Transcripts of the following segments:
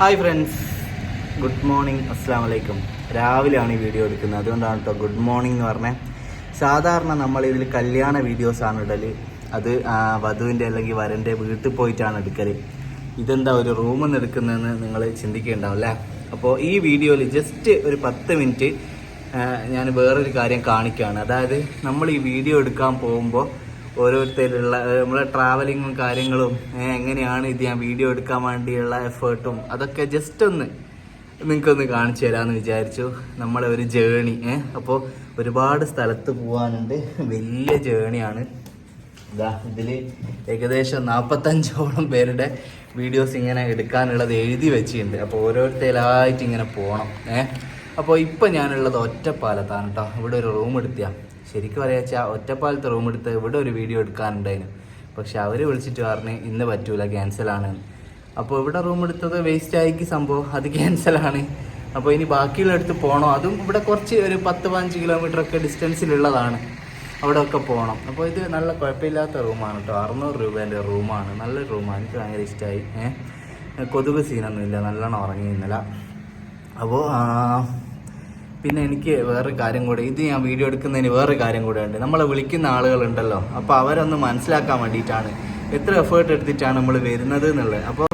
Hi friends good morning അസ്സാം വലൈക്കും രാവിലെയാണ് ഈ വീഡിയോ എടുക്കുന്നത്. അതുകൊണ്ടാണ് കേട്ടോ ഗുഡ് മോർണിംഗ് എന്ന് പറഞ്ഞത് സാധാരണ നമ്മൾ ഇതിൽ കല്യാണ വീഡിയോസാണ് ഇടൽ അത് വധുവിന്റെ അല്ലെങ്കിൽ വരന്റെ വീട്ടിൽ പോയിട്ടാണ് എടുക്കൽ ഇതെന്താ ഒരു റൂമിൽ നിന്ന് എടുക്കുന്നതെന്ന് നിങ്ങൾ ചിന്തിക്കുന്നുണ്ടാവും അല്ലേ അപ്പോൾ ഈ വീഡിയോയിൽ ജസ്റ്റ് ഒരു പത്ത് മിനിറ്റ് ഞാൻ വേറൊരു കാര്യം കാണിക്കുകയാണ് അതായത് നമ്മൾ ഈ വീഡിയോ എടുക്കാൻ പോകുമ്പോൾ ഓരോരുത്തരുള്ള നമ്മളെ ട്രാവലിങ്ങും കാര്യങ്ങളും എങ്ങനെയാണ് ഇത് ഞാൻ വീഡിയോ എടുക്കാൻ വേണ്ടിയുള്ള എഫേർട്ടും അതൊക്കെ ജസ്റ്റ് ഒന്ന് നിങ്ങൾക്കൊന്ന് കാണിച്ചു തരാമെന്ന് വിചാരിച്ചു. നമ്മളെ ഒരു ജേണി ഏഹ് അപ്പോൾ ഒരുപാട് സ്ഥലത്ത് പോകാനുണ്ട് വലിയ ജേണിയാണ് ഇതാ ഇതിൽ ഏകദേശം നാൽപ്പത്തഞ്ചോളം പേരുടെ വീഡിയോസ് ഇങ്ങനെ എടുക്കാനുള്ളത് എഴുതി വെച്ചിട്ടുണ്ട്. അപ്പോൾ ഓരോരുത്തരായിട്ട് ഇങ്ങനെ പോകണം ഏഹ് അപ്പോൾ ഇപ്പം ഞാനുള്ളത് ഒറ്റപ്പാലത്താണ് കേട്ടോ ഇവിടെ ഒരു റൂം എടുത്തിയാ. ശരിക്കും പറയാ വെച്ചാൽ ഒറ്റപ്പാലത്ത് റൂം എടുത്ത് ഇവിടെ ഒരു വീഡിയോ എടുക്കാനുണ്ടായിരുന്നു പക്ഷെ അവർ വിളിച്ചിട്ട് പറഞ്ഞ് ഇന്ന് പറ്റൂല ക്യാൻസലാണ് അപ്പോൾ ഇവിടെ റൂം എടുത്തത് വേസ്റ്റ് ആയിക്ക് സംഭവം അത് ക്യാൻസലാണ് അപ്പോൾ ഇനി ബാക്കിയുള്ള അടുത്ത് പോകണം അതും ഇവിടെ കുറച്ച് ഒരു പത്ത് പതിനഞ്ച് കിലോമീറ്റർ ഒക്കെ ഡിസ്റ്റൻസിലുള്ളതാണ് അവിടെ ഒക്കെ പോകണം അപ്പോൾ ഇത് നല്ല കുഴപ്പമില്ലാത്ത റൂമാണ് കേട്ടോ അറുന്നൂറ് രൂപേന്റെ റൂമാണ് നല്ല റൂമാണ് എനിക്ക് ഭയങ്കര ഇഷ്ടമായി ഏഹ് കൊതുക് സീനൊന്നുമില്ല നല്ലോണം ഉറങ്ങി ഇന്നലെ അപ്പോൾ പിന്നെ എനിക്ക് വേറൊരു കാര്യം കൂടെ ഇത് ഞാൻ വീഡിയോ എടുക്കുന്നതിന് വേറൊരു കാര്യം കൂടെ ഉണ്ട്. നമ്മളെ വിളിക്കുന്ന ആളുകളുണ്ടല്ലോ അപ്പോൾ അവരൊന്ന് മനസ്സിലാക്കാൻ വേണ്ടിയിട്ടാണ്. എത്ര എഫേർട്ട് എടുത്തിട്ടാണ് നമ്മൾ വരുന്നത് എന്നുള്ളത്. അപ്പോൾ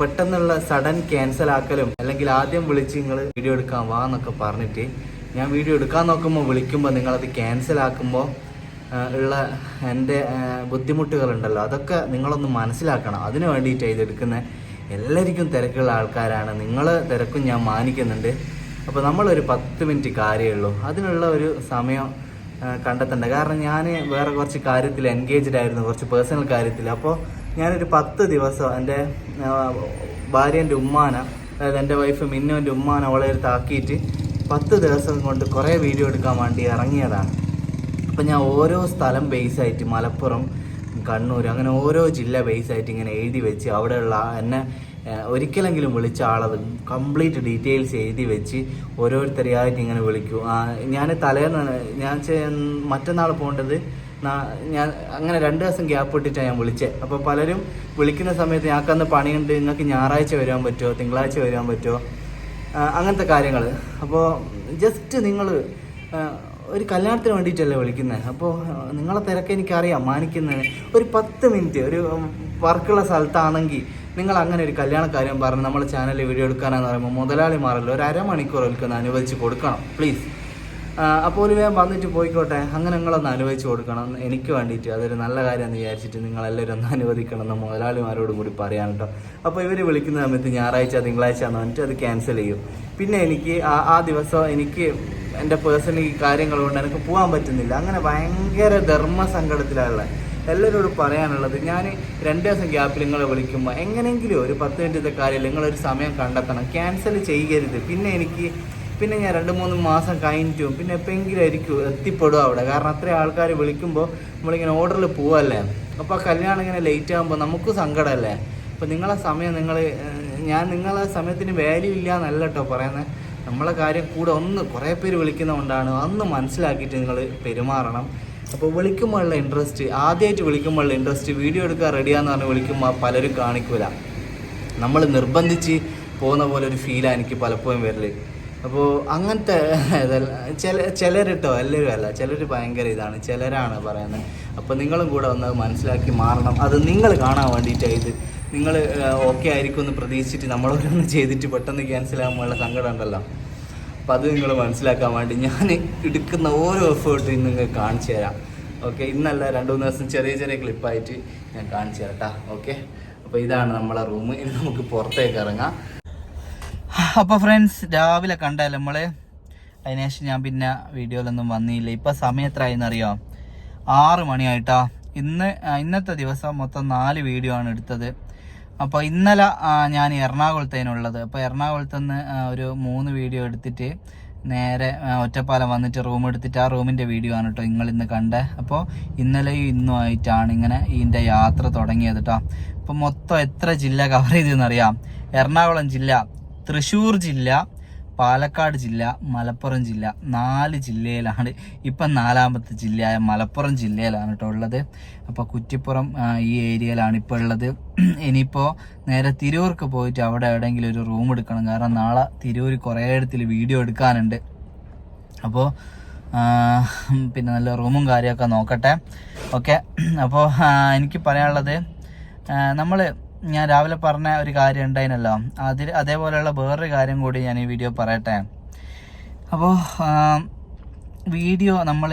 പെട്ടെന്നുള്ള സഡൻ ക്യാൻസൽ ആക്കലും അല്ലെങ്കിൽ ആദ്യം വിളിച്ച് നിങ്ങൾ വീഡിയോ എടുക്കാൻ വാ എന്നൊക്കെ പറഞ്ഞിട്ട് ഞാൻ വീഡിയോ എടുക്കാൻ നോക്കുമ്പോൾ വിളിക്കുമ്പോൾ നിങ്ങളത് ക്യാൻസൽ ആക്കുമ്പോൾ ഉള്ള എന്റെ ബുദ്ധിമുട്ടുകളുണ്ടല്ലോ അതൊക്കെ നിങ്ങളൊന്ന് മനസ്സിലാക്കണം. അതിന് വേണ്ടിയിട്ടാണ് ഇതെടുക്കുന്നത് എല്ലാവർക്കും തിരക്കുള്ള ആൾക്കാരാണ്. നിങ്ങൾ തിരക്കും ഞാൻ മാനിക്കുന്നുണ്ട്. അപ്പോൾ നമ്മളൊരു പത്ത് മിനിറ്റ് കാര്യേ ഉള്ളൂ. അതിനുള്ള ഒരു സമയം കണ്ടെത്തണ്ട. കാരണം ഞാൻ വേറെ കുറച്ച് കാര്യത്തിൽ എൻഗേജ്ഡ് ആയിരുന്നു കുറച്ച് പേഴ്സണൽ കാര്യത്തിൽ. അപ്പോൾ ഞാനൊരു പത്ത് ദിവസം എന്റെ ഭാര്യന്റെ ഉമ്മാന അതായത് എന്റെ വൈഫ് മിന്നുവിന്റെ ഉമ്മാന അവളെ ഒരു താക്കിയിട്ട് പത്ത് ദിവസം കൊണ്ട് കുറേ വീഡിയോ എടുക്കാൻ വേണ്ടി ഇറങ്ങിയതാണ്. അപ്പം ഞാൻ ഓരോ സ്ഥലം ബേസ് ആയിട്ട് മലപ്പുറം കണ്ണൂർ അങ്ങനെ ഓരോ ജില്ല ബേസ് ആയിട്ട് ഇങ്ങനെ എഴുതി വെച്ച് അവിടെയുള്ള എന്നെ ഒരിക്കലെങ്കിലും വിളിച്ച ആളത് കംപ്ലീറ്റ് ഡീറ്റെയിൽസ് എഴുതി വെച്ച് ഓരോരുത്തരെയായിട്ട് ഇങ്ങനെ വിളിക്കും. ഞാൻ തലേന്ന് ഞാൻ മറ്റന്നാൾ പോകേണ്ടത് ഞാൻ അങ്ങനെ രണ്ട് ദിവസം ഗ്യാപ്പ് ഇട്ടിട്ടാണ് ഞാൻ വിളിച്ചത് അപ്പോൾ പലരും വിളിക്കുന്ന സമയത്ത് ഞങ്ങൾക്കന്ന് പണിയുണ്ട് നിങ്ങൾക്ക് ഞായറാഴ്ച വരാൻ പറ്റുമോ തിങ്കളാഴ്ച വരാൻ പറ്റുമോ? അങ്ങനത്തെ കാര്യങ്ങൾ അപ്പോൾ ജസ്റ്റ് നിങ്ങൾ ഒരു കല്യാണത്തിന് വേണ്ടിയിട്ടല്ലേ വിളിക്കുന്നത് അപ്പോൾ നിങ്ങളെ തിരക്ക് എനിക്കറിയാം മാനിക്കുന്നത് ഒരു പത്ത് മിനിറ്റ് ഒരു വർക്കുള്ള സ്ഥലത്താണെങ്കിൽ നിങ്ങൾ അങ്ങനെ ഒരു കല്യാണ കാര്യം പറഞ്ഞ് നമ്മളെ ചാനലിൽ വീഡിയോ എടുക്കാനാന്ന് പറയുമ്പോൾ മുതലാളിമാരല്ലോ ഒരു അരമണിക്കൂർ ഒരിക്കലും അനുവദിച്ച് കൊടുക്കണം പ്ലീസ് അപ്പോൾ ഒരു വേഗം വന്നിട്ട് പോയിക്കോട്ടെ അങ്ങനെ നിങ്ങളൊന്ന് അനുവദിച്ച് കൊടുക്കണം. എനിക്ക് വേണ്ടിയിട്ട് അതൊരു നല്ല കാര്യമെന്ന് വിചാരിച്ചിട്ട് നിങ്ങളെല്ലാവരും ഒന്ന് അനുവദിക്കണം എന്ന് മുതലാളിമാരോടും കൂടി പറയാൻ കേട്ടോ അപ്പോൾ ഇവർ വിളിക്കുന്ന സമയത്ത് ഞായറാഴ്ച തിങ്കളാഴ്ച എന്ന് പറഞ്ഞിട്ട് അത് ക്യാൻസൽ ചെയ്യും. പിന്നെ എനിക്ക് ആ ദിവസം എനിക്ക് എന്റെ പേഴ്സണൽ കാര്യങ്ങൾ കൊണ്ട് എനിക്ക് പോകാൻ പറ്റുന്നില്ല. അങ്ങനെ ഭയങ്കര ധർമ്മ സങ്കടത്തിലുള്ള എല്ലാവരോടും പറയാനുള്ളത് ഞാൻ രണ്ട് ദിവസം ഗ്യാപ്പിൽ നിങ്ങളെ വിളിക്കുമ്പോൾ എങ്ങനെയെങ്കിലും ഒരു പത്ത് മിനിറ്റത്തെ കാര്യം നിങ്ങളൊരു സമയം കണ്ടെത്തണം ക്യാൻസൽ ചെയ്യരുത്. പിന്നെ എനിക്ക് പിന്നെ ഞാൻ രണ്ട് മൂന്ന് മാസം കഴിഞ്ഞിട്ടും പിന്നെ എപ്പോഴെങ്കിലും ആയിരിക്കും എത്തിപ്പെടും അവിടെ. കാരണം അത്രയും ആൾക്കാർ വിളിക്കുമ്പോൾ നമ്മളിങ്ങനെ ഓർഡറിൽ പോവല്ലേ? അപ്പോൾ ആ കല്യാണം ഇങ്ങനെ ലേറ്റ് ആകുമ്പോൾ നമുക്കും സങ്കടമല്ലേ? അപ്പോൾ നിങ്ങളെ സമയം നിങ്ങൾ ഞാൻ നിങ്ങളെ സമയത്തിന് വാല്യൂ ഇല്ല എന്നല്ല കേട്ടോ പറയുന്നത് നമ്മളെ കാര്യം കൂടെ ഒന്ന് കുറേ പേര് വിളിക്കുന്നതുകൊണ്ടാണ് അന്ന് മനസ്സിലാക്കിയിട്ട് നിങ്ങൾ പെരുമാറണം. അപ്പോൾ വിളിക്കുമ്പോഴുള്ള ഇൻട്രസ്റ്റ് ആദ്യമായിട്ട് വിളിക്കുമ്പോഴുള്ള ഇൻട്രസ്റ്റ് വീഡിയോ എടുക്കാൻ റെഡിയാന്ന് പറഞ്ഞ് വിളിക്കുമ്പോൾ പലരും കാണിക്കൂല. നമ്മൾ നിർബന്ധിച്ച് പോകുന്ന പോലെ ഒരു ഫീലാണ് എനിക്ക് പലപ്പോഴും വരൽ. അപ്പോൾ അങ്ങനത്തെ ചില ചിലരിട്ടോ എല്ലാവരും അല്ല ചിലർ ഭയങ്കര ഇതാണ് ചിലരാണ് പറയുന്നത് അപ്പോൾ നിങ്ങളും കൂടെ ഒന്ന് മനസ്സിലാക്കി മാറണം. അത് നിങ്ങൾ കാണാൻ വേണ്ടിയിട്ടാണ് ഇത്. നിങ്ങൾ ഓക്കെ ആയിരിക്കും എന്ന് പ്രതീക്ഷിച്ചിട്ട് നമ്മളോരൊന്ന് ചെയ്തിട്ട് പെട്ടെന്ന് ക്യാൻസൽ ആകുമ്പോഴുള്ള സങ്കടം ഉണ്ടല്ലോ. അപ്പോൾ അത് നിങ്ങൾ മനസ്സിലാക്കാൻ വേണ്ടി ഞാൻ എടുക്കുന്ന ഓരോ എഫേർട്ടും നിങ്ങൾക്ക് കാണിച്ചു തരാം. ഓക്കെ ഇന്നല്ല രണ്ട് മൂന്ന് ദിവസം ചെറിയ ചെറിയ ക്ലിപ്പായിട്ട് ഞാൻ കാണിച്ചു തരാം കേട്ടോ ഓക്കെ അപ്പോൾ ഇതാണ് നമ്മളെ റൂം ഇനി നമുക്ക് പുറത്തേക്ക് ഇറങ്ങാം. അപ്പോൾ ഫ്രണ്ട്സ് രാവിലെ കണ്ടല്ലോ നമ്മൾ അതിനുശേഷം ഞാൻ പിന്നെ വീഡിയോയിലൊന്നും വന്നില്ല. ഇപ്പം സമയം എത്രയായെന്ന് അറിയാം? ആറ് മണിയായിട്ടാ. ഇന്ന് ഇന്നത്തെ ദിവസം മൊത്തം നാല് വീഡിയോ ആണ് എടുത്തത്. അപ്പോൾ ഇന്നലെ ഞാൻ എറണാകുളത്തേനുള്ളത്. അപ്പോൾ എറണാകുളത്ത് നിന്ന് ഒരു മൂന്ന് വീഡിയോ എടുത്തിട്ട് നേരെ ഒറ്റപ്പാലം വന്നിട്ട് റൂം എടുത്തിട്ട് ആ റൂമിന്റെ വീഡിയോ ആണ് കേട്ടോ നിങ്ങൾ ഇന്ന് കണ്ടത് അപ്പോൾ ഇന്നലെയും ഇന്നും ആയിട്ടാണ് ഇങ്ങനെ ഇതിന്റെ യാത്ര തുടങ്ങിയത് കേട്ടോ അപ്പോൾ മൊത്തം എത്ര ജില്ല കവർ ചെയ്തെന്നറിയാം എറണാകുളം ജില്ല തൃശ്ശൂർ ജില്ല പാലക്കാട് ജില്ല മലപ്പുറം ജില്ല നാല് ജില്ലയിലാണ്. ഇപ്പം നാലാമത്തെ ജില്ലയായ മലപ്പുറം ജില്ലയിലാണ് കേട്ടോ ഉള്ളത്. അപ്പോൾ കുറ്റിപ്പുറം ഈ ഏരിയയിലാണ് ഇപ്പോൾ ഉള്ളത്. ഇനിയിപ്പോൾ നേരെ തിരൂർക്ക് പോയിട്ട് അവിടെ എവിടെയെങ്കിലും ഒരു റൂം എടുക്കണം. കാരണം നാളെ തിരൂർ കുറേ ഇടത്തിൽ വീഡിയോ എടുക്കാനുണ്ട്. അപ്പോൾ പിന്നെ നല്ല റൂമും കാര്യമൊക്കെ നോക്കട്ടെ. ഓക്കെ. അപ്പോൾ എനിക്ക് പറയാനുള്ളത് നമ്മൾ ഞാൻ രാവിലെ പറഞ്ഞ ഒരു കാര്യം ഉണ്ടായിരുന്നല്ലോ അതിൽ അതേപോലെയുള്ള വേറൊരു കാര്യം കൂടി ഞാൻ ഈ വീഡിയോ പറയട്ടെ. അപ്പോൾ വീഡിയോ നമ്മൾ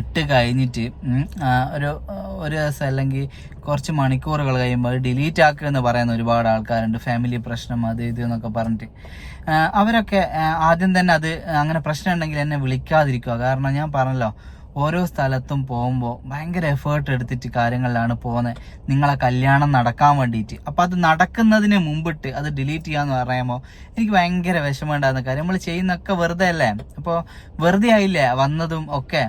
ഇട്ട് കഴിഞ്ഞിട്ട് ഒരു ഒരു ദിവസം അല്ലെങ്കിൽ കുറച്ച് മണിക്കൂറുകൾ കഴിയുമ്പോൾ ഡിലീറ്റ് ആക്കുക എന്ന് പറയുന്ന ഒരുപാട് ആൾക്കാരുണ്ട്. ഫാമിലി പ്രശ്നം അത് ഇത് എന്നൊക്കെ പറഞ്ഞിട്ട്. അവരൊക്കെ ആദ്യം തന്നെ അത് അങ്ങനെ പ്രശ്നം ഉണ്ടെങ്കിൽ എന്നെ വിളിക്കാതിരിക്കുക. കാരണം ഞാൻ പറഞ്ഞല്ലോ ഓരോ സ്ഥലത്തും പോകുമ്പോൾ ഭയങ്കര എഫേർട്ട് എടുത്തിട്ട് കാര്യങ്ങളിലാണ് പോകുന്നത് നിങ്ങളെ കല്യാണം നടക്കാൻ വേണ്ടിയിട്ട് അപ്പോൾ അത് നടക്കുന്നതിന് മുമ്പിട്ട് അത് ഡിലീറ്റ് ചെയ്യാന്ന് പറയുമ്പോൾ എനിക്ക് ഭയങ്കര വിഷമമുണ്ടായിരുന്ന കാര്യം. നമ്മൾ ചെയ്യുന്നൊക്കെ വെറുതെ അല്ലേ? അപ്പോൾ വെറുതെ ആയില്ലേ വന്നതും ഒക്കെ?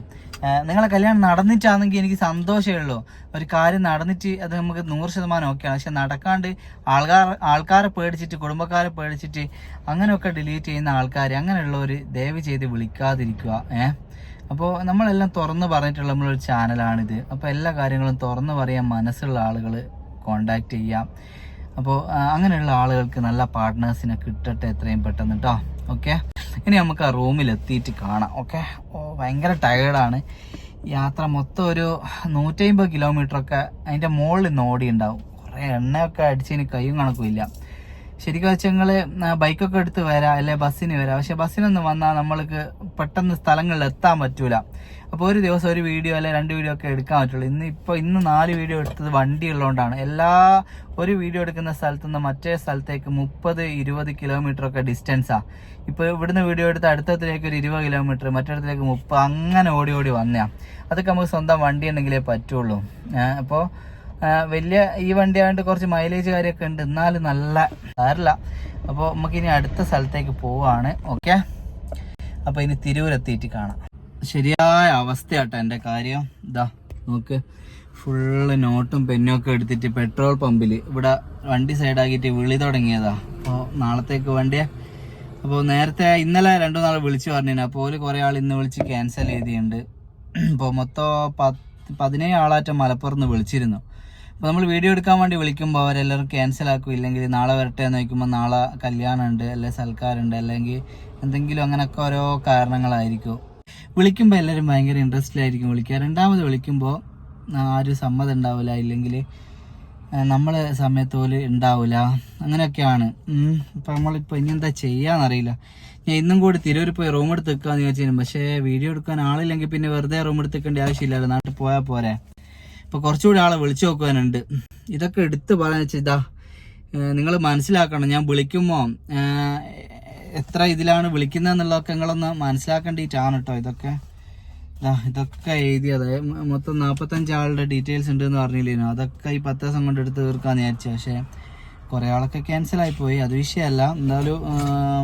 നിങ്ങളെ കല്യാണം നടന്നിട്ടാണെങ്കിൽ എനിക്ക് സന്തോഷമേ ഉള്ളൂ. ഒരു കാര്യം നടന്നിട്ട് അത് നമുക്ക് നൂറ് ശതമാനം ഓക്കെയാണ്. പക്ഷെ നടക്കാണ്ട് ആൾക്കാർ ആൾക്കാരെ പേടിച്ചിട്ട് കുടുംബക്കാരെ പേടിച്ചിട്ട് അങ്ങനെയൊക്കെ ഡിലീറ്റ് ചെയ്യുന്ന ആൾക്കാർ അങ്ങനെയുള്ളവർ ദയവ് ചെയ്ത് വിളിക്കാതിരിക്കുക. ഏഹ് അപ്പോൾ നമ്മളെല്ലാം തുറന്ന് പറഞ്ഞിട്ടുള്ള നമ്മളൊരു ചാനലാണിത്. അപ്പോൾ എല്ലാ കാര്യങ്ങളും തുറന്ന് പറയാൻ മനസ്സുള്ള ആളുകൾ കോണ്ടാക്ട് ചെയ്യാം. അപ്പോൾ അങ്ങനെയുള്ള ആളുകൾക്ക് നല്ല പാർട്ട്നേഴ്സിനെ കിട്ടട്ടെ എത്രയും പെട്ടെന്ന് കേട്ടോ ഓക്കെ ഇനി നമുക്ക് ആ റൂമിൽ എത്തിയിട്ട് കാണാം. ഓക്കെ ഓ ഭയങ്കര ടയേർഡാണ് യാത്ര മൊത്തം ഒരു നൂറ്റമ്പത് കിലോമീറ്റർ ഒക്കെ അതിന്റെ മുകളിൽ നിന്ന് ഓടിയുണ്ടാവും കുറേ എണ്ണയൊക്കെ അടിച്ചതിന് കയ്യും കണക്കും ഇല്ല. ശരിക്കും വെച്ചാൽ നിങ്ങൾ ബൈക്കൊക്കെ എടുത്ത് വരാം അല്ലെ ബസ്സിന് വരാം. പക്ഷെ ബസ്സിനൊന്നും വന്നാൽ നമ്മൾക്ക് പെട്ടെന്ന് സ്ഥലങ്ങളിൽ എത്താൻ പറ്റൂല. അപ്പോൾ ഒരു ദിവസം ഒരു വീഡിയോ അല്ലെ രണ്ട് വീഡിയോ ഒക്കെ എടുക്കാൻ പറ്റുള്ളൂ. ഇന്ന് ഇപ്പോൾ ഇന്ന് നാല് വീഡിയോ എടുത്തത് വണ്ടി ഉള്ളതുകൊണ്ടാണ് എല്ലാ ഒരു വീഡിയോ എടുക്കുന്ന സ്ഥലത്തു നിന്ന് മറ്റേ സ്ഥലത്തേക്ക് മുപ്പത് ഇരുപത് കിലോമീറ്റർ ഒക്കെ ഡിസ്റ്റൻസാണ് ഇപ്പോൾ ഇവിടുന്ന് വീഡിയോ എടുത്ത് അടുത്തത്തിലേക്ക് ഒരു ഇരുപത് കിലോമീറ്റർ മറ്റിടത്തിലേക്ക് മുപ്പത് അങ്ങനെ ഓടി ഓടി വന്നതാണ് അതൊക്കെ നമുക്ക് സ്വന്തം വണ്ടി ഉണ്ടെങ്കിലേ പറ്റുള്ളൂ. അപ്പോൾ വലിയ ഈ വണ്ടി ആയതുകൊണ്ട് കുറച്ച് മൈലേജ് കാര്യമൊക്കെ ഉണ്ട്. എന്നാലും നല്ല സാരില്ല. അപ്പോൾ നമുക്ക് ഇനി അടുത്ത സ്ഥലത്തേക്ക് പോവാണ്. ഓക്കെ അപ്പോൾ ഇനി തിരൂരെത്തിയിട്ട് കാണാം. ശരിയായ അവസ്ഥയാട്ടോ എന്റെ കാര്യം. ഇതാ നോക്ക്. ഫുള്ള് നോട്ടും പെന്നും ഒക്കെ എടുത്തിട്ട് പെട്രോൾ പമ്പിൽ ഇവിടെ വണ്ടി സൈഡാക്കിയിട്ട് വിളി തുടങ്ങിയതാ. അപ്പോൾ നാളത്തേക്ക് വണ്ടിയെ. അപ്പോൾ നേരത്തെ ഇന്നലെ രണ്ടു നാൾ വിളിച്ചു പറഞ്ഞു അപ്പോൾ ഒരു കുറേ ആൾ ഇന്ന് വിളിച്ച് ക്യാൻസൽ ചെയ്തിട്ടുണ്ട് അപ്പോൾ മൊത്തം പത്ത് പതിനേഴ് ആളാറ്റം മലപ്പുറത്ത് വിളിച്ചിരുന്നു. അപ്പോൾ നമ്മൾ വീഡിയോ എടുക്കാൻ വേണ്ടി വിളിക്കുമ്പോൾ അവരെല്ലാവരും ക്യാൻസൽ ആക്കും. ഇല്ലെങ്കിൽ നാളെ വരട്ടെ എന്ന് വയ്ക്കുമ്പോൾ നാളെ കല്യാണമുണ്ട് അല്ലെങ്കിൽ സൽക്കാരുണ്ട് അല്ലെങ്കിൽ എന്തെങ്കിലും അങ്ങനെയൊക്കെ ഓരോ കാരണങ്ങളായിരിക്കും. വിളിക്കുമ്പോൾ എല്ലാവരും ഭയങ്കര ഇൻട്രസ്റ്റിലായിരിക്കും വിളിക്കുക രണ്ടാമത് വിളിക്കുമ്പോൾ ആരും സമ്മതം ഉണ്ടാവില്ല ഇല്ലെങ്കിൽ നമ്മളെ സമയത്ത് പോലും ഉണ്ടാവില്ല അങ്ങനെയൊക്കെയാണ്. ഇപ്പൊ നമ്മളിപ്പോൾ ഇനി എന്താ ചെയ്യാന്നറിയില്ല ഞാൻ ഇന്നും കൂടി തിരൂർ പോയി റൂം എടുത്ത് വെക്കാന്ന് ചോദിച്ചിരുന്നു പക്ഷേ വീഡിയോ എടുക്കാൻ ആളില്ലെങ്കിൽ പിന്നെ വെറുതെ റൂം എടുത്ത് വെക്കേണ്ട ആവശ്യമില്ലല്ലോ. നാട്ടിൽ പോയാൽ പോരെ. ഇപ്പൊ കുറച്ചുകൂടി ആളെ വിളിച്ചു നോക്കുവാനുണ്ട്. ഇതൊക്കെ എടുത്ത് പറയാന്ന് വെച്ചാൽ ഇതാ നിങ്ങൾ മനസ്സിലാക്കണം. ഞാൻ വിളിക്കുമ്പോൾ എത്ര ഇതിലാണ് വിളിക്കുന്നതെന്നുള്ളതൊക്കെ നിങ്ങളൊന്ന് മനസ്സിലാക്കേണ്ടിയിട്ടാണ് കേട്ടോ ഇതൊക്കെ. ഇതൊക്കെ എഴുതിയത് മൊത്തം നാൽപ്പത്തഞ്ച് ആളുടെ ഡീറ്റെയിൽസ് ഉണ്ട് എന്ന് പറഞ്ഞില്ലേനോ? അതൊക്കെ ഈ പത്ത് ദിവസം കൊണ്ട് എടുത്ത് തീർക്കാമെന്ന് വിചാരിച്ചു. പക്ഷേ കുറേ ആളൊക്കെ ക്യാൻസൽ ആയി പോയി. അത് വിഷയമല്ല. എന്തായാലും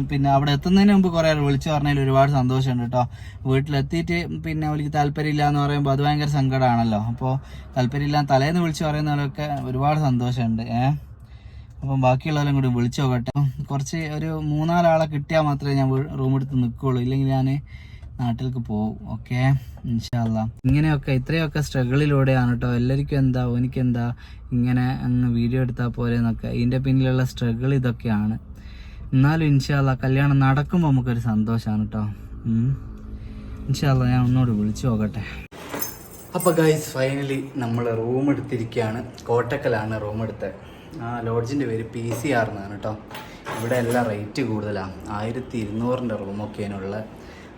പിന്നെ അവിടെ എത്തുന്നതിന് മുമ്പ് കുറേ ആൾ വിളിച്ചു പറഞ്ഞതിൽ ഒരുപാട് സന്തോഷമുണ്ട് കേട്ടോ വീട്ടിലെത്തിയിട്ട് പിന്നെ അവർക്ക് താല്പര്യമില്ല എന്ന് പറയുമ്പോൾ അത് ഭയങ്കര സങ്കടമാണല്ലോ അപ്പോൾ താല്പര്യമില്ല തലേന്ന് വിളിച്ചു പറയുന്നവരൊക്കെ ഒരുപാട് സന്തോഷമുണ്ട്. ഏഹ് അപ്പം ബാക്കിയുള്ളവരും കൂടി വിളിച്ചു നോക്കട്ടെ. കുറച്ച് ഒരു മൂന്നാലാളെ കിട്ടിയാൽ മാത്രമേ ഞാൻ റൂം എടുത്ത് നിൽക്കുകയുള്ളൂ ഇല്ലെങ്കിൽ ഞാൻ നാട്ടിലേക്ക് പോകും ഓക്കെ ഇൻഷാല്ല ഇങ്ങനെയൊക്കെ ഇത്രയൊക്കെ സ്ട്രഗിളിലൂടെയാണ് കേട്ടോ എല്ലാവർക്കും എന്താ എനിക്ക് എന്താ ഇങ്ങനെ അങ്ങ് വീഡിയോ എടുത്താൽ പോരെ എന്നൊക്കെ ഇതിന്റെ പിന്നിലുള്ള സ്ട്രഗിൾ ഇതൊക്കെയാണ്. എന്നാലും ഇൻഷാല്ല കല്യാണം നടക്കുമ്പോൾ നമുക്കൊരു സന്തോഷമാണ് കേട്ടോ ഇൻഷാല്ല ഞാൻ ഒന്നുകൂടി വിളിച്ചു നോക്കട്ടെ. അപ്പോൾ ഗൈസ് ഫൈനലി നമ്മൾ റൂം എടുത്തിരിക്കുകയാണ് കോട്ടക്കലാണ് റൂം എടുത്തത് ആ ലോഡ്ജിന്റെ പേര് പി സി ആർ എന്നാണ് കേട്ടോ ഇവിടെ എല്ലാം റേറ്റ് കൂടുതലാണ് ആയിരത്തി ഇരുന്നൂറിന്റെ റൂമൊക്കെയാണുള്ളത്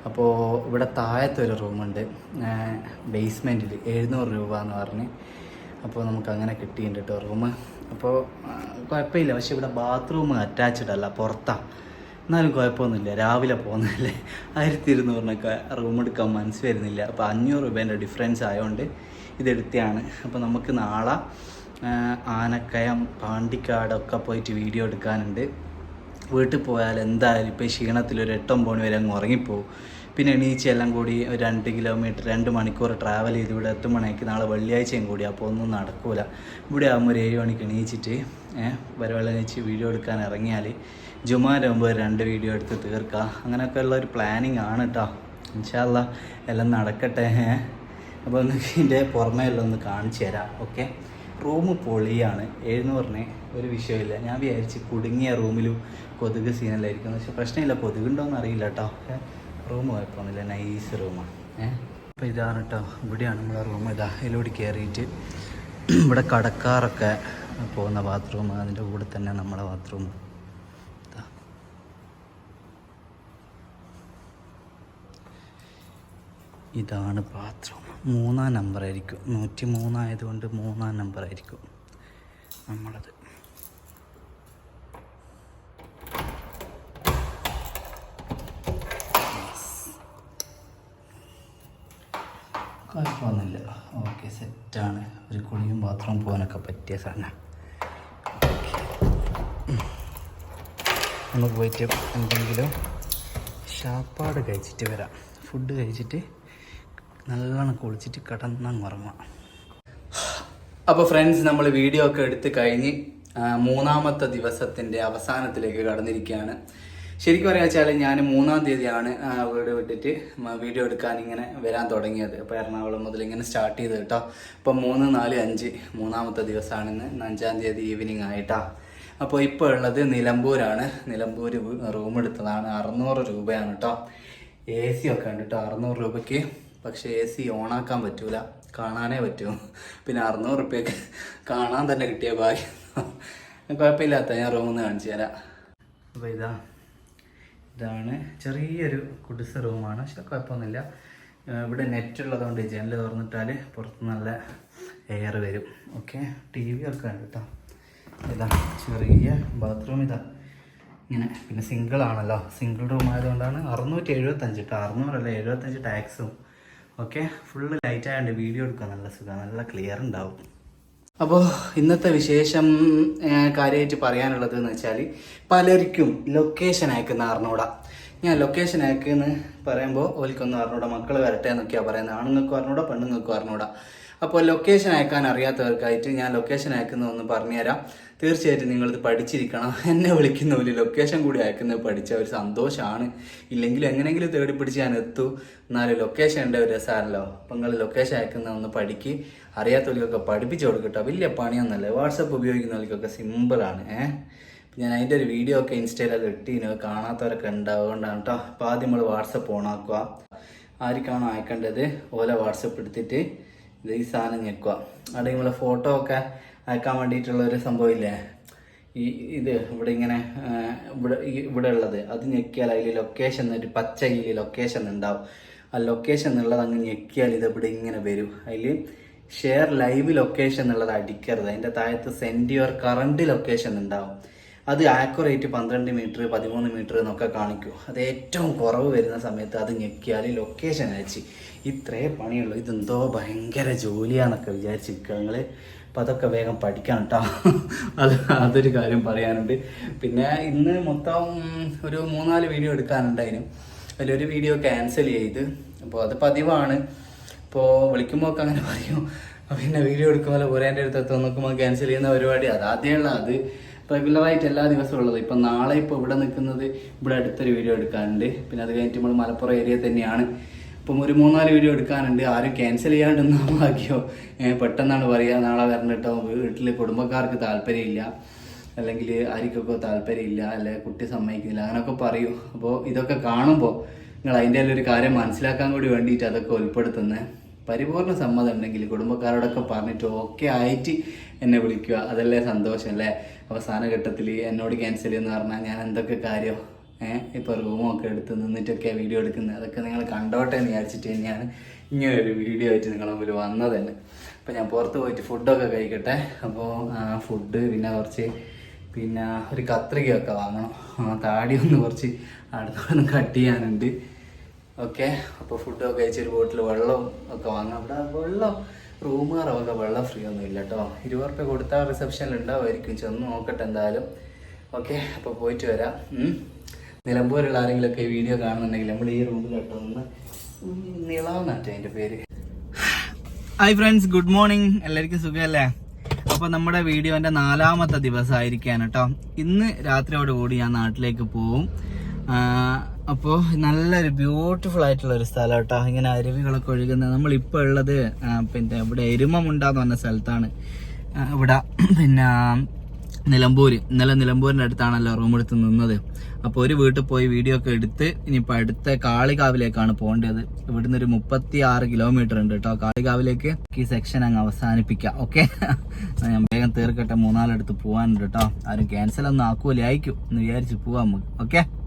അപ്പോൾ ഇവിടെ താഴത്തെ ഒരു റൂമുണ്ട്. ബേസ്മെന്റിൽ എഴുന്നൂറ് രൂപ എന്ന് പറഞ്ഞ്. അപ്പോൾ നമുക്ക് അങ്ങനെ കിട്ടിയിട്ടുണ്ട് കേട്ടോ റൂം അപ്പോൾ കുഴപ്പമില്ല. പക്ഷേ ഇവിടെ ബാത്റൂം അറ്റാച്ച്ഡ് അല്ല പുറത്താണ് എന്നാലും കുഴപ്പമൊന്നുമില്ല. രാവിലെ പോകുന്നതല്ലേ? ആയിരത്തി ഇരുന്നൂറിനൊക്കെ റൂം എടുക്കാൻ മനസ്സ് വരുന്നില്ല. അപ്പോൾ അഞ്ഞൂറ് രൂപേന്റെ ഡിഫറൻസ് ആയതുകൊണ്ട് ഇതെടുത്തതാണ് അപ്പോൾ നമുക്ക് നാളെ ആനക്കയം പാണ്ടിക്കാടൊക്കെ പോയിട്ട് വീഡിയോ എടുക്കാനുണ്ട്. വീട്ടിൽ പോയാൽ എന്തായാലും ഇപ്പോൾ ക്ഷീണത്തിൽ ഒരു എട്ടൊമ്പത് വരെ അങ്ങ് ഉറങ്ങിപ്പോവും. പിന്നെ എണീച്ച് എല്ലാം കൂടി ഒരു രണ്ട് കിലോമീറ്റർ രണ്ട് മണിക്കൂർ ട്രാവൽ ചെയ്ത് ഇവിടെ മണിക്ക് നാളെ വെള്ളിയാഴ്ചയും കൂടി അപ്പോൾ ഒന്നും നടക്കൂല. ഇവിടെ ആകുമ്പോൾ ഒരു ഏഴ് മണിക്ക് എണീച്ചിട്ട് വരവെള്ളം എണീച്ച് വീഡിയോ എടുക്കാൻ ഇറങ്ങിയാൽ മുമ്പ് രണ്ട് വീഡിയോ എടുത്ത് തീർക്കുക അങ്ങനെയൊക്കെ ഉള്ള ഒരു പ്ലാനിങ് ആണ് കേട്ടോ ഇൻഷാല്ല എല്ലാം നടക്കട്ടെ അപ്പോൾ നിങ്ങൾക്ക് ഇതിന്റെ പുറമേ എല്ലാം ഒന്ന് കാണിച്ചു തരാം ഓക്കെ? റൂം പൊളിയാണ് എഴുന്നൂറിന് ഒരു വിഷയമില്ല. ഞാൻ വിചാരിച്ച് കുടുങ്ങിയ റൂമിലും കൊതുക് സീനല്ലായിരിക്കും. പക്ഷെ പ്രശ്നമില്ല കൊതുകുണ്ടോയെന്ന് അറിയില്ല കേട്ടോ റൂം കുഴപ്പമൊന്നുമില്ല നൈസ് റൂമാണ് ഏഹ് അപ്പോൾ ഇതാണ് കേട്ടോ ഇവിടെയാണ് നമ്മുടെ റൂം ഇതാ ഇതിലൂടെ കയറിയിട്ട് ഇവിടെ കടക്കാറൊക്കെ പോകുന്ന ബാത്റൂം അതിന്റെ കൂടെ തന്നെ നമ്മുടെ ബാത്റൂം ഇതാണ് ബാത്റൂം മൂന്നാം നമ്പർ ആയിരിക്കും. നൂറ്റി മൂന്നായതുകൊണ്ട് മൂന്നാം നമ്പർ ആയിരിക്കും നമ്മളത്. കുഴപ്പമൊന്നുമില്ല. ഓക്കെ സെറ്റാണ്. ഒരു കുളിയും ബാത്റൂം പോകാനൊക്കെ പറ്റിയ സാധനം. നമുക്ക് പോയിട്ട് എന്തെങ്കിലും ഷാപ്പാട് കഴിച്ചിട്ട് വരാം. ഫുഡ് കഴിച്ചിട്ട് നല്ലോണം കുളിച്ചിട്ട് കിടന്നങ്ങ് ഉറങ്ങാം. അപ്പോൾ ഫ്രണ്ട്സ് നമ്മൾ വീഡിയോ ഒക്കെ എടുത്ത് കഴിഞ്ഞ് മൂന്നാമത്തെ ദിവസത്തിന്റെ അവസാനത്തിലേക്ക് കടന്നിരിക്കുകയാണ്. ശരിക്കും പറയാ വെച്ചാൽ ഞാൻ മൂന്നാം തീയതിയാണ് വീട് വിട്ടിട്ട് വീഡിയോ എടുക്കാൻ ഇങ്ങനെ വരാൻ തുടങ്ങിയത്. അപ്പോൾ എറണാകുളം മുതൽ ഇങ്ങനെ സ്റ്റാർട്ട് ചെയ്ത് കേട്ടോ. ഇപ്പം മൂന്ന് നാല് അഞ്ച് മൂന്നാമത്തെ ദിവസമാണിന്ന് അഞ്ചാം തീയതി ഈവനിങ് ആയിട്ടാ. അപ്പോൾ ഇപ്പോൾ ഉള്ളത് നിലമ്പൂരാണ്. നിലമ്പൂർ റൂം എടുത്തതാണ്. അറുന്നൂറ് രൂപയാണ് കേട്ടോ. എ സി ഒക്കെ ഉണ്ട് കേട്ടോ. അറുന്നൂറ് രൂപയ്ക്ക്. പക്ഷേ എ സി ഓണാക്കാൻ പറ്റൂല. കാണാനേ പറ്റൂ. പിന്നെ അറുന്നൂറ് റുപ്യക്ക് കാണാൻ തന്നെ കിട്ടിയ ഭാഗ്യം. കുഴപ്പമില്ലാത്ത ഞാൻ റൂമിൽ നിന്ന് കാണിച്ചു തരാം. അപ്പോൾ ഇതാ. ഇതാണ് ചെറിയൊരു കുടിസ റൂമാണ് പക്ഷെ കുഴപ്പമൊന്നുമില്ല. ഇവിടെ നെറ്റ് ഉള്ളതുകൊണ്ട് ജനൽ തുറന്നിട്ടാൽ പുറത്ത് നല്ല എയർ വരും. ഓക്കെ ടി വി ഒക്കെ ഉണ്ട് കേട്ടോ ഇതാ ചെറിയ ബാത്റൂം ഇതാ. ഇങ്ങനെ. പിന്നെ സിംഗിൾ ആണല്ലോ. സിംഗിൾ റൂം ആയതുകൊണ്ടാണ് അറുന്നൂറ്റി എഴുപത്തഞ്ച് കേട്ടോ അറുന്നൂറല്ല എഴുപത്തഞ്ച് ടാക്സും ഓക്കെ ഫുള്ള് ലൈറ്റ് ആയതുകൊണ്ട് വീഡിയോ എടുക്കാൻ നല്ല സുഖം. നല്ല ക്ലിയർ ഉണ്ടാവും അപ്പോൾ ഇന്നത്തെ വിശേഷം കാര്യമായിട്ട് പറയാനുള്ളത് എന്ന് വെച്ചാൽ പലർക്കും ലൊക്കേഷൻ അയക്കുന്ന അറിഞ്ഞൂട ഞാൻ ലൊക്കേഷൻ അയക്കുന്ന പറയുമ്പോൾ ഓൽക്കൊന്നും അറിഞ്ഞൂട മക്കൾ വരട്ടെ എന്നൊക്കെയാണ് പറയുന്നത്. ആണുങ്ങൾക്കും അറിഞ്ഞൂടാ പെണ്ണുങ്ങൾക്കും അറിഞ്ഞൂടാ അപ്പോൾ ലൊക്കേഷൻ അയക്കാൻ അറിയാത്തവർക്കായിട്ട് ഞാൻ ലൊക്കേഷൻ അയക്കുന്നതൊന്ന് പറഞ്ഞുതരാം. തീർച്ചയായിട്ടും നിങ്ങളിത് പഠിച്ചിരിക്കണം. എന്നെ വിളിക്കുന്ന ഒരു ലൊക്കേഷൻ കൂടി അയക്കുന്നത് പഠിച്ച ഒരു സന്തോഷമാണ് ഇല്ലെങ്കിൽ എങ്ങനെയെങ്കിലും തേടി പിടിച്ച് ഞാൻ എത്തു. എന്നാലും ലൊക്കേഷൻ ഉണ്ട് ഒരു രസമാണല്ലോ അപ്പം നിങ്ങൾ ലൊക്കേഷൻ അയക്കുന്ന ഒന്ന് പഠിക്ക്. അറിയാത്തവർക്കൊക്കെ പഠിപ്പിച്ചു കൊടുക്കട്ടോ. വലിയ പണിയൊന്നുമല്ല. വാട്സപ്പ് ഉപയോഗിക്കുന്നവർക്കൊക്കെ സിമ്പിളാണ് ഏഹ് ഞാൻ അതിന്റെ ഒരു വീഡിയോ ഒക്കെ ഇൻസ്റ്റയിലൊക്കെ ഇട്ടിന്. കാണാത്തവരൊക്കെ ഉണ്ടാവുകൊണ്ടാണ് കേട്ടോ അപ്പോൾ ആദ്യം നമ്മൾ വാട്സപ്പ് ഓണാക്കുക ആർക്കാണോ അയക്കേണ്ടത്? ഓല വാട്സപ്പ് എടുത്തിട്ട് ഇത് ഈ സാധനം ഞെക്കുക. അവിടെ നമ്മളെ ഫോട്ടോ ഒക്കെ അയക്കാൻ വേണ്ടിയിട്ടുള്ള ഒരു സംഭവം ഇല്ലേ ഈ ഇത് ഇവിടെ ഇങ്ങനെ ഇവിടെ ഇവിടെ ഉള്ളത്. അത് ഞെക്കിയാൽ അതിൽ ലൊക്കേഷൻ ഒരു പച്ച ഇതിൽ ലൊക്കേഷൻ ഉണ്ടാവും. ആ ലൊക്കേഷൻ എന്നുള്ളത് അങ്ങ് ഞെക്കിയാൽ ഇത് ഇവിടെ ഇങ്ങനെ വരും. അതിൽ ഷെയർ ലൈവ് ലൊക്കേഷൻ എന്നുള്ളത് അടിക്കരുത്. അതിന്റെ താഴത്ത് സെൻഡ് യുവർ കറണ്ട് ലൊക്കേഷൻ ഉണ്ടാവും. അത് ആക്യുറേറ്റ് പന്ത്രണ്ട് മീറ്റർ പതിമൂന്ന് മീറ്റർ എന്നൊക്കെ കാണിക്കും. അത് ഏറ്റവും കുറവ് വരുന്ന സമയത്ത് അത് ഞെക്കിയാൽ ലൊക്കേഷൻ അയച്ച്. ഇത്രേ പണിയുള്ളൂ. ഇതെന്തോ ഭയങ്കര ജോലിയാണെന്നൊക്കെ വിചാരിച്ചിരിക്കുക. നിങ്ങൾ അപ്പം അതൊക്കെ വേഗം പഠിക്കണം കേട്ടോ അത് അതൊരു കാര്യം പറയാനുണ്ട്. പിന്നെ ഇന്ന് മൊത്തം ഒരു മൂന്നാൽ വീഡിയോ എടുക്കാനുണ്ടായിരുന്നു അതിലൊരു വീഡിയോ ക്യാൻസൽ ചെയ്ത്. അപ്പോൾ അത് പതിവാണ്. ഇപ്പോൾ വിളിക്കുമ്പോൾ ഒക്കെ അങ്ങനെ പറയും. പിന്നെ വീഡിയോ എടുക്കുമ്പോൾ കുറേന്റെ അടുത്ത് എത്തുമ്പോൾ നോക്കുമ്പോൾ ക്യാൻസൽ ചെയ്യുന്ന പരിപാടി അത് ആദ്യമുള്ള അത്. റെഗുലറായിട്ട് എല്ലാ ദിവസവും ഉള്ളത്. ഇപ്പം നാളെ ഇപ്പോൾ ഇവിടെ നിൽക്കുന്നത് ഇവിടെ അടുത്തൊരു വീഡിയോ എടുക്കാനുണ്ട്. പിന്നെ അത് കഴിഞ്ഞിട്ട് നമ്മൾ മലപ്പുറം ഏരിയ തന്നെയാണ്. ഇപ്പം ഒരു മൂന്നാൽ വീഡിയോ എടുക്കാനുണ്ട്. ആരും ക്യാൻസൽ ചെയ്യാണ്ടെന്നാ ഭാഗ്യോ? പെട്ടെന്നാണ് പറയുക നാളെ വരണം കേട്ടോ വീട്ടിൽ കുടുംബക്കാർക്ക് താല്പര്യമില്ല. അല്ലെങ്കിൽ ആർക്കൊക്കെ താല്പര്യമില്ല. അല്ലെ കുട്ടി സമ്മതിക്കുന്നില്ല. അങ്ങനെയൊക്കെ പറയൂ. അപ്പോൾ ഇതൊക്കെ കാണുമ്പോൾ നിങ്ങൾ അതിന്റെ ഒരു കാര്യം മനസ്സിലാക്കാൻ കൂടി വേണ്ടിയിട്ട് അതൊക്കെ ഉൾപ്പെടുത്തുന്നത് പരിപൂർണ സമ്മതം ഉണ്ടെങ്കിൽ കുടുംബക്കാരോടൊക്കെ പറഞ്ഞിട്ട് ഓക്കെ ആയിട്ട് എന്നെ വിളിക്കുക. അതല്ലേ സന്തോഷം അല്ലേ? അവസാന ഘട്ടത്തിൽ എന്നോട് ക്യാൻസൽ എന്ന് പറഞ്ഞാൽ ഞാൻ എന്തൊക്കെ കാര്യം ഇപ്പോൾ റൂമൊക്കെ എടുത്ത് നിന്നിട്ടൊക്കെ വീഡിയോ എടുക്കുന്നത്. അതൊക്കെ നിങ്ങൾ കണ്ടോട്ടെ എന്ന് വിചാരിച്ചിട്ട് തന്നെയാണ് ഇങ്ങനെ ഒരു വീഡിയോ ആയിട്ട് നിങ്ങളെ മുമ്പിൽ വന്നത് തന്നെ അപ്പോൾ ഞാൻ പുറത്ത് പോയിട്ട് ഫുഡൊക്കെ കഴിക്കട്ടെ. അപ്പോൾ ഫുഡ് പിന്നെ കുറച്ച് പിന്നെ ഒരു കത്രികയൊക്കെ വാങ്ങണം. താടി ഒന്ന് കുറച്ച് അടുത്തോടെ കട്ട് ചെയ്യാനുണ്ട്. ഓക്കെ അപ്പോൾ ഫുഡൊക്കെ കഴിച്ച് ഒരു ബോട്ടിൽ വെള്ളം ഒക്കെ വാങ്ങാം. അവിടെ വെള്ളം റൂമുകാരൊക്കെ വെള്ളം ഫ്രീ ഒന്നും ഇല്ല കേട്ടോ ഇരുപത് റുപ്യ കൊടുത്താൽ റിസപ്ഷനിൽ ഉണ്ടാവുമായിരിക്കും. ചെന്ന് നോക്കട്ടെ എന്തായാലും. ഓക്കെ അപ്പോൾ പോയിട്ട് വരാം. നിലമ്പൂരുള്ള ആരെങ്കിലുമൊക്കെ വീഡിയോ കാണുന്നുണ്ടെങ്കിൽ നമ്മൾ ഈ റൂമിൽ കേട്ടോ ഒന്ന് നിളാന്നാറ്റ അതിന്റെ പേര്. ഹായ് ഫ്രണ്ട്സ് ഗുഡ് മോർണിംഗ് എല്ലാവർക്കും സുഖമല്ലേ? അപ്പൊ നമ്മുടെ വീഡിയോന്റെ നാലാമത്തെ ദിവസമായിരിക്കാണ് കേട്ടോ. ഇന്ന് രാത്രിയോട് കൂടി ഞാൻ നാട്ടിലേക്ക് പോവും. അപ്പോൾ നല്ലൊരു ബ്യൂട്ടിഫുൾ ആയിട്ടുള്ള ഒരു സ്ഥലം കേട്ടോ. ഇങ്ങനെ അരുവികളൊക്കെ ഒഴുകുന്നത് നമ്മളിപ്പോൾ ഉള്ളത് പിന്നെ ഇവിടെ എരുമമുണ്ടാന്ന് പറഞ്ഞ സ്ഥലത്താണ്. ഇവിടെ പിന്നെ നിലമ്പൂര്. ഇന്നലെ നിലമ്പൂരിന്റെ അടുത്താണല്ലോ റൂം എടുത്ത് നിന്നത്. അപ്പോൾ ഒരു വീട്ടിൽ പോയി വീഡിയോ ഒക്കെ എടുത്ത് ഇനിയിപ്പോൾ അടുത്ത കാളികാവിലേക്കാണ് പോകേണ്ടത്. ഇവിടുന്ന് ഒരു മുപ്പത്തി ആറ് കിലോമീറ്റർ ഉണ്ട് കേട്ടോ. കാളികാവിലേക്ക് ഈ സെക്ഷൻ അങ്ങ് അവസാനിപ്പിക്കാം. ഓക്കെ ഞാൻ വേഗം തീർക്കട്ടെ. മൂന്നാലടുത്ത് പോകാനുണ്ട് കേട്ടോ. ആരും ക്യാൻസൽ ഒന്നും ആക്കുമല്ലേ അയക്കും എന്ന് വിചാരിച്ച് പോവാം നമുക്ക്. ഓക്കെ